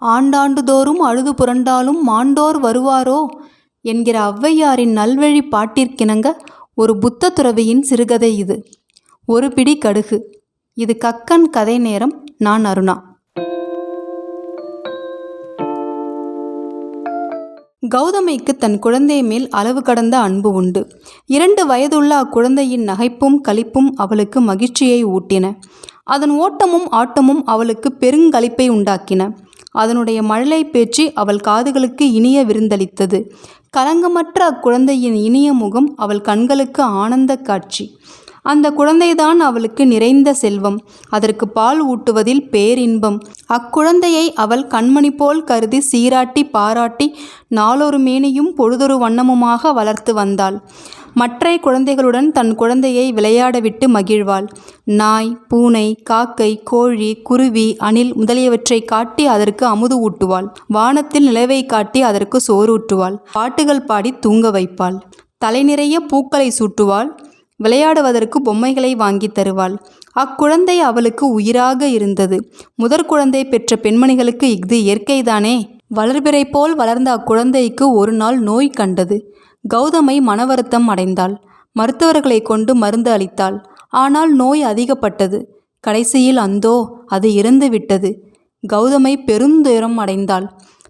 ஆண்டாண்டுதோறும் அழுது புரண்டாலும் மாண்டோர் வருவாரோ? என்கிற ஔவையாரின் நல்வழி பாட்டிற்கிணங்க ஒரு புத்த துறவியின் சிறுகதை இது. ஒரு பிடி கடுகு. இது கக்கன் கதை நேரம். நான் அருணா. கௌதமைக்கு தன் குழந்தை மேல் அளவு கடந்த அன்பு உண்டு. இரண்டு வயதுள்ள அக்குழந்தையின் நகைப்பும் களிப்பும் அவளுக்கு மகிழ்ச்சியை ஊட்டின. அதன் ஓட்டமும் ஆட்டமும் அவளுக்கு பெருங்களிப்பை உண்டாக்கின. அதனுடைய மழலை பேச்சு அவள் காதுகளுக்கு இனிய விருந்தளித்தது. கலங்கமற்ற அக்குழந்தையின் இனிய முகம் அவள் கண்களுக்கு ஆனந்த காட்சி. அந்த குழந்தைதான் அவளுக்கு நிறைந்த செல்வம். அதற்கு பால் ஊட்டுவதில் பேரின்பம். அக்குழந்தையை அவள் கண்மணி போல் கருதி சீராட்டி பாராட்டி நாளொரு மேனியும் பொழுதொரு வண்ணமுமாக வளர்த்து வந்தாள். மற்ற குழந்தைகளுடன் தன் குழந்தையை விளையாடவிட்டு மகிழ்வாள். நாய் பூனை காக்கை கோழி குருவி அணில் முதலியவற்றை காட்டி அதற்கு அமுது ஊட்டுவாள். வானத்தில் நிலவை காட்டி அதற்கு சோறூட்டுவாள் பாட்டுகள் பாடி தூங்க வைப்பாள். தலை நிறைய பூக்களை சூட்டுவாள். விளையாடுவதற்கு பொம்மைகளை வாங்கி தருவாள். அக்குழந்தை அவளுக்கு உயிராக இருந்தது. முதற் குழந்தை பெற்ற பெண்மணிகளுக்கு இஃது இயற்கைதானே? வளர்பிறை போல் வளர்ந்த அக்குழந்தைக்கு ஒரு நாள் நோய் கண்டது. கௌதமை மனவருத்தம் அடைந்தாள். மருத்துவர்களை கொண்டு மருந்து அளித்தாள். ஆனால் நோய் அதிகப்பட்டது. கடைசியில் அந்தோ அது இறந்து விட்டது. கௌதமை பெருந்துயரம் அடைந்தாள்.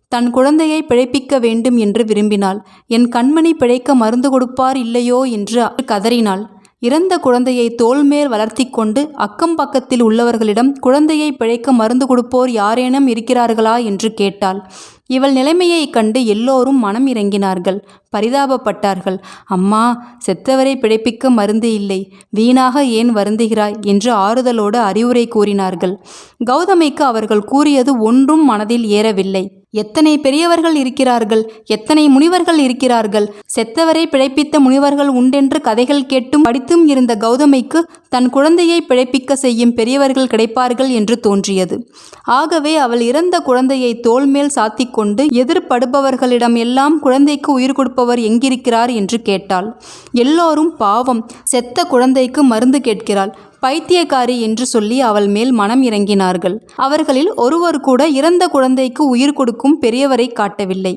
தன் குழந்தையை பிழைப்பிக்க வேண்டும் என்று விரும்பினாள். என் கண்மணி பிழைக்க மருந்து கொடுப்பார் இல்லையோ என்று கதறினாள். இறந்த குழந்தையை தோல்மேல் வளர்த்தி கொண்டு அக்கம் பக்கத்தில் உள்ளவர்களிடம் குழந்தையை பிழைக்க மருந்து கொடுப்போர் யாரேனும் இருக்கிறார்களா என்று கேட்டாள். இவள் நிலைமையைக் கண்டு எல்லோரும் மனம் இறங்கினார்கள். பரிதாபப்பட்டார்கள். அம்மா செத்தவரை பிழைப்பிக்க மருந்து இல்லை. வீணாக ஏன் வருந்துகிறாய்? என்று ஆறுதலோடு அறிவுரை கூறினார்கள். கௌதமிக்கு அவர்கள் கூறியது ஒன்றும் மனதில் ஏறவில்லை. எத்தனை பெரியவர்கள் இருக்கிறார்கள் எத்தனை முனிவர்கள் இருக்கிறார்கள் செத்தவரை பிழைப்பித்த முனிவர்கள் உண்டென்று கதைகள் கேட்டும் படித்தும் இருந்த கௌதமைக்கு தன் குழந்தையை பிழைப்பிக்க செய்யும் பெரியவர்கள் கிடைப்பார்கள் என்று தோன்றியது. ஆகவே அவள் இறந்த குழந்தையை தோள்மேல் சாத்திக் கொண்டு எதிர்படுபவர்களிடம் எல்லாம் குழந்தைக்கு உயிர் கொடுப்பவர் எங்கிருக்கிறார் என்று கேட்டாள். எல்லோரும் பாவம் செத்த குழந்தைக்கு மருந்து கேட்கிறாள். பைத்தியக்காரி என்று சொல்லி அவள் மேல் மனம் இறங்கினார்கள். அவர்களில் ஒருவர் கூட இறந்த குழந்தைக்கு உயிர் கொடுக்கும் பெரியவரை காட்டவில்லை.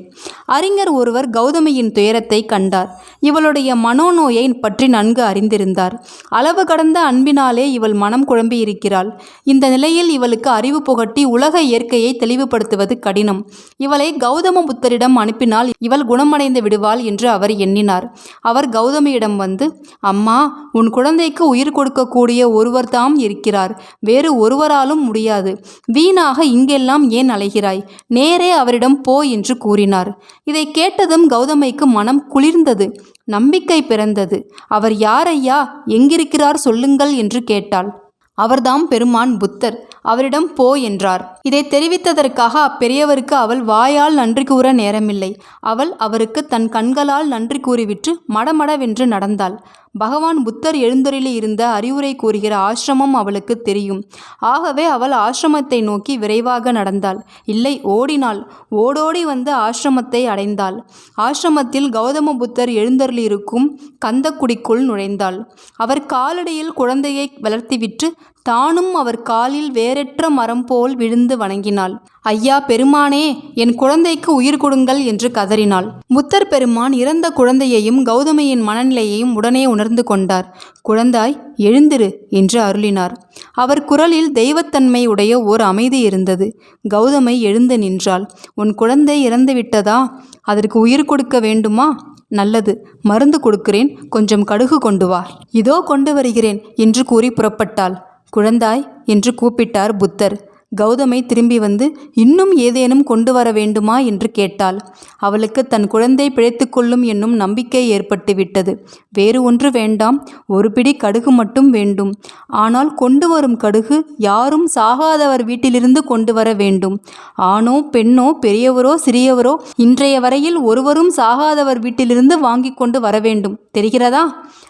அறிஞர் ஒருவர் கௌதமியின் துயரத்தை கண்டார். இவளுடைய மனோநோயை பற்றி நன்கு அறிந்திருந்தார். அளவு கடந்த அன்பினாலே இவள் மனம் குழம்பி இருக்கிறாள் இந்த நிலையில் இவளுக்கு அறிவு புகட்டி உலக இயற்கையை தெளிவுபடுத்துவது கடினம். இவளை கௌதம புத்தரிடம் அனுப்பினால் இவள் குணமடைந்து விடுவாள் என்று அவர் எண்ணினார். அவர் கௌதமியிடம் வந்து அம்மா உன் குழந்தைக்கு உயிர் கொடுக்கக்கூடிய ஒருவர்தாம் இருக்கிறார். வேறு ஒருவராலும் முடியாது. வீணாக இங்கெல்லாம் ஏன் அலைகிறாய்? நேரே அவரிடம் போ என்று கூறினார். இதை கேட்டதும் கௌதமைக்கு மனம் குளிர்ந்தது. நம்பிக்கை பிறந்தது. அவர் யாரையா எங்கிருக்கிறார் சொல்லுங்கள் என்று கேட்டாள். அவர்தாம் பெருமான் புத்தர். அவரிடம் போ என்றார். இதை தெரிவித்ததற்காக அப்பெரியவருக்கு அவள் வாயால் நன்றி கூற நேரமில்லை. அவள் அவருக்கு தன் கண்களால் நன்றி கூறிவிட்டு மடமடவென்று நடந்தாள். பகவான் புத்தர் எழுந்தொரில் இருந்த அறிவுரை கூறுகிற ஆசிரமம் அவளுக்கு தெரியும். ஆகவே அவள் ஆசிரமத்தை நோக்கி விரைவாக நடந்தாள். இல்லை ஓடினாள். ஓடோடி வந்து ஆசிரமத்தை அடைந்தாள். ஆசிரமத்தில் கௌதம புத்தர் எழுந்தருளிருக்கும் கந்தக்குடிக்குள் நுழைந்தாள். அவர் காலடியில் குழந்தையை வளர்த்திவிட்டு தானும் அவர் காலில் வேறற்ற மரம் போல் விழுந்து வணங்கினாள். ஐயா பெருமானே என் குழந்தைக்கு உயிர் கொடுங்கள் என்று கதறினாள். புத்தர் பெருமான் இறந்த குழந்தையையும் கௌதமியின் மனநிலையையும் உடனே உணர்ந்து கொண்டார். குழந்தாய் எழுந்திரு என்று அருளினார். அவர் குரலில் தெய்வத்தன்மை உடைய ஓர் அமைதி இருந்தது. கௌதமை எழுந்து நின்றாள். உன் குழந்தை இறந்து விட்டதா? அதற்கு உயிர் கொடுக்க வேண்டுமா? நல்லது. மருந்து கொடுக்கிறேன். கொஞ்சம் கடுகு கொண்டு வா. இதோ கொண்டு வருகிறேன் என்று கூறி புறப்பட்டாள். குழந்தாய் என்று கூப்பிட்டார் புத்தர். கௌதமை திரும்பி வந்து இன்னும் ஏதேனும் கொண்டு வர வேண்டுமா? என்று கேட்டாள். அவளுக்கு தன் குழந்தை பிழைத்துக்கொள்ளும் என்னும் நம்பிக்கை ஏற்பட்டு விட்டது. வேறு ஒன்று வேண்டாம். ஒரு பிடி கடுகு மட்டும் வேண்டும். ஆனால் கொண்டு வரும் கடுகு யாரும் சாகாதவர் வீட்டிலிருந்து கொண்டு வர வேண்டும். ஆணோ பெண்ணோ பெரியவரோ சிறியவரோ இன்றைய வரையில் ஒருவரும் சாகாதவர் வீட்டிலிருந்து வாங்கி கொண்டு வர வேண்டும். தெரிகிறதா?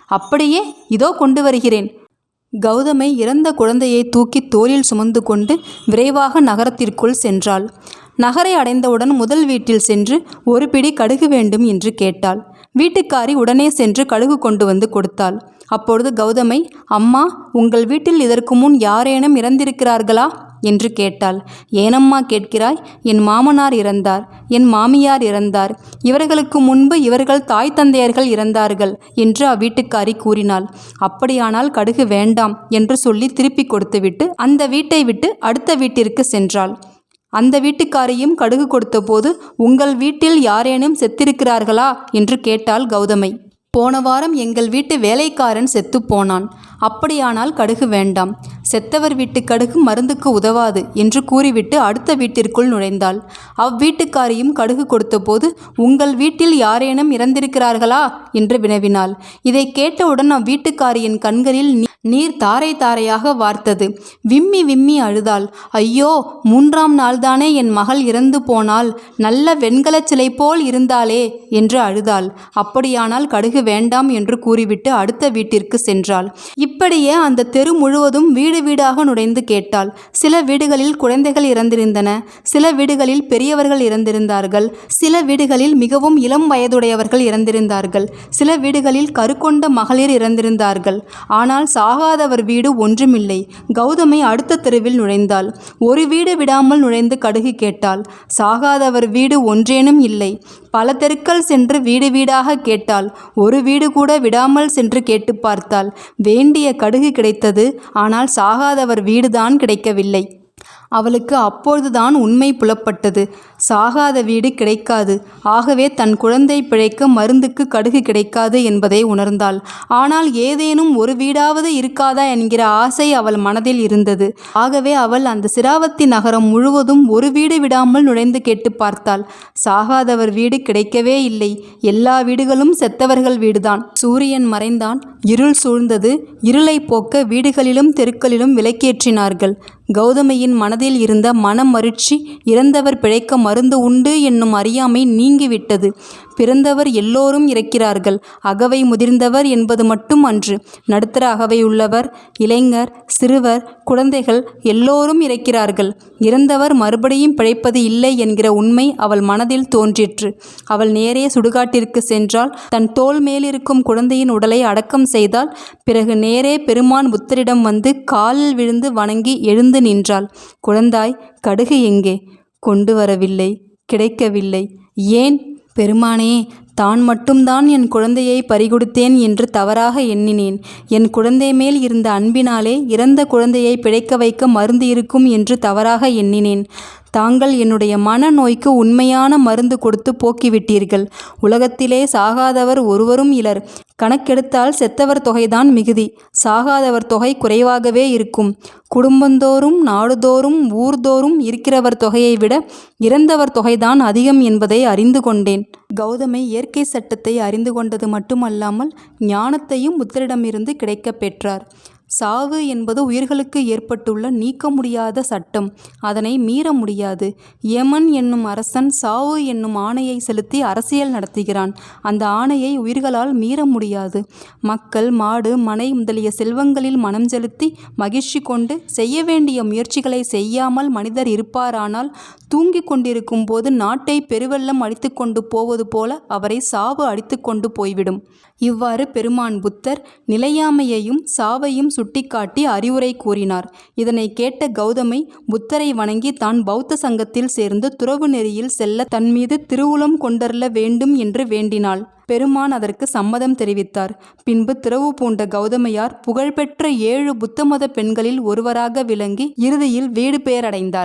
அப்படியே இதோ கொண்டு வருகிறேன். கௌதமை இறந்த குழந்தையை தூக்கி தோளில் சுமந்து கொண்டு விரைவாக நகரத்திற்குள் சென்றாள். நகரை அடைந்தவுடன் முதல் வீட்டில் சென்று ஒரு பிடி கடுகு வேண்டும் என்று கேட்டாள். வீட்டுக்காரி உடனே சென்று கடுகு கொண்டு வந்து கொடுத்தாள். அப்பொழுது கௌதமை அம்மா உங்கள் வீட்டில் இதற்கு முன் யாரேனும் இறந்திருக்கிறார்களா? என்று கேட்டாள். ஏனம்மா கேட்கிறாய்? என் மாமனார் இறந்தார். என் மாமியார் இறந்தார். இவர்களுக்கு முன்பு இவர்கள் தாய் தந்தையர்கள் இறந்தார்கள் என்று அவ்வீட்டுக்காரி கூறினாள். அப்படியானால் கடுகு வேண்டாம் என்று சொல்லி திருப்பி கொடுத்துவிட்டு அந்த வீட்டை விட்டு அடுத்த வீட்டிற்கு சென்றாள். அந்த வீட்டுக்காரியும் கடுகு கொடுத்தபோது உங்கள் வீட்டில் யாரேனும் செத்திருக்கிறார்களா? என்று கேட்டாள் கௌதமை. போன வாரம் எங்கள் வீட்டு வேலைக்காரன் செத்துப் போனான். அப்படியானால் கடுகு வேண்டாம். செத்தவர் வீட்டு கடுகு மருந்துக்கு உதவாது என்று கூறிவிட்டு அடுத்த வீட்டிற்குள் நுழைந்தாள். அவ்வீட்டுக்காரியும் கடுகு கொடுத்தபோது உங்கள் வீட்டில் யாரேனும் இறந்திருக்கிறார்களா? என்று வினவினாள். இதை கேட்டவுடன் அவ்வீட்டுக்காரியின் கண்களில் நீ- நீர் தாரை தாரையாக வார்த்தது. விம்மி விம்மி அழுதாள். ஐயோ மூன்றாம் நாள்தானே என் மகள் இறந்து போனால் நல்ல வெண்கலச் சிலை போல் இருந்தாளே என்று அழுதாள். அப்படியானால் கடுகு வேண்டாம் என்று கூறிவிட்டு அடுத்த வீட்டிற்கு சென்றாள். இப்படியே அந்த தெரு முழுவதும் வீடு வீடாக நுழைந்து கேட்டாள். சில வீடுகளில் குழந்தைகள் இறந்திருந்தன. சில வீடுகளில் பெரியவர்கள் இறந்திருந்தார்கள். சில வீடுகளில் மிகவும் இளம் வயதுடையவர்கள் இறந்திருந்தார்கள். சில வீடுகளில் கருக்கொண்ட மகளிர் இறந்திருந்தார்கள். ஆனால் சாகாதவர் வீடு ஒன்றுமில்லை. கௌதமை அடுத்த தெருவில் நுழைந்தாள். ஒரு வீடு விடாமல் நுழைந்து கடுகு கேட்டாள். சாகாதவர் வீடு ஒன்றேனும் இல்லை. பல தெருக்கள் சென்று வீடு வீடாக கேட்டாள். ஒரு வீடு கூட விடாமல் சென்று கேட்டு பார்த்தாள். வேண்டிய கடுகு கிடைத்தது. ஆனால் சாகாதவர் வீடுதான் கிடைக்கவில்லை. அவளுக்கு அப்பொழுதுதான் உண்மை புலப்பட்டது. சாகாத வீடு கிடைக்காது. ஆகவே தன் குழந்தை பிழைக்க மருந்துக்கு கடுகு கிடைக்காது என்பதை உணர்ந்தாள். ஆனால் ஏதேனும் ஒரு வீடாவது இருக்காதா என்கிற ஆசை அவள் மனதில் இருந்தது. ஆகவே அவள் அந்த சிராவத்தி நகரம் முழுவதும் ஒரு வீடு விடாமல் நுழைந்து கேட்டு பார்த்தாள். சாகாதவர் வீடு கிடைக்கவே இல்லை. எல்லா வீடுகளும் செத்தவர்கள் வீடுதான். சூரியன் மறைந்தான். இருள் சூழ்ந்தது. இருளை போக்க வீடுகளிலும் தெருக்களிலும் விளக்கேற்றினார்கள். கௌதமியின் மனதில் இருந்த மனம் மருட்சி இறந்தவர் பிழைக்க மருந்து உண்டு என்னும் அறியாமை நீங்கிவிட்டது. பிறந்தவர் எல்லோரும் இறக்கிறார்கள். அகவை முதிர்ந்தவர் என்பது மட்டும் அன்று. நடுத்தர அகவை உள்ளவர் இளைஞர் சிறுவர் குழந்தைகள் எல்லோரும் இறக்கிறார்கள். இறந்தவர் மறுபடியும் பிழைப்பது இல்லை என்கிற உண்மை அவள் மனதில் தோன்றிற்று. அவள் நேரே சுடுகாட்டிற்கு சென்றால் தன் தோல் மேலிருக்கும் குழந்தையின் உடலை அடக்கம் செய்தால் பிறகு நேரே பெருமான் புத்தரிடம் வந்து காலில் விழுந்து வணங்கி எழுந்து நின்றாள். குழந்தாய் கடுகு எங்கே? கொண்டு வரவில்லை கிடைக்கவில்லை. ஏன்? பெருமானே தான் மட்டும்தான் என் குழந்தையை பறிகொடுத்தேன் என்று தவறாக எண்ணினேன். என் குழந்தை மேல் இருந்த அன்பினாலே இறந்த குழந்தையை பிழைக்க வைக்க மருந்து இருக்கும் என்று தவறாக எண்ணினேன். தாங்கள் என்னுடைய மனநோய்க்கு உண்மையான மருந்து கொடுத்து போக்கிவிட்டீர்கள். உலகத்திலே சாகாதவர் ஒருவரும் இலர். கணக்கெடுத்தால் செத்தவர் தொகைதான் மிகுதி. சாகாதவர் தொகை குறைவாகவே இருக்கும். குடும்பந்தோறும் நாடுதோறும் ஊர்தோறும் இருக்கிறவர் தொகையை விட இறந்தவர் தொகைதான் அதிகம் என்பதை அறிந்து கொண்டேன். கௌதமை இயற்கை சட்டத்தை அறிந்து கொண்டது மட்டுமல்லாமல் ஞானத்தையும் புத்தரிடமிருந்து கிடைக்கப் பெற்றார். சாவு என்பது உயிர்களுக்கு ஏற்பட்டுள்ள நீக்க முடியாத சட்டம். அதனை மீற முடியாது. யமன் என்னும் அரசன் சாவு என்னும் ஆணையை செலுத்தி அரசியல் நடத்துகிறான். அந்த ஆணையை உயிர்களால் மீற முடியாது. மக்கள் மாடு மனை முதலிய செல்வங்களில் மனம் செலுத்தி மகிழ்ச்சி கொண்டு செய்ய வேண்டிய முயற்சிகளை செய்யாமல் மனிதர் இருப்பாரானால் தூங்கிக் கொண்டிருக்கும் போது நாட்டை பெருவெள்ளம் அடித்து கொண்டு போவது போல அவரை சாவு அடித்து கொண்டு போய்விடும். இவ்வாறு பெருமான் புத்தர் நிலையாமையையும் சாவையும் சுட்டிக்காட்டி அறிவுரை கூறினார். இதனை கேட்ட கௌதமை புத்தரை வணங்கி தான் பௌத்த சங்கத்தில் சேர்ந்து துறவு நெறியில் செல்ல தன் மீது திருவுளம் கொண்டருள வேண்டும் என்று வேண்டினாள். பெருமான் அதற்கு சம்மதம் தெரிவித்தார். பின்பு திறவு பூண்ட கௌதமையார் புகழ்பெற்ற ஏழு புத்தமத பெண்களில் ஒருவராக விளங்கி இறுதியில் வீடு பெயரடைந்தார்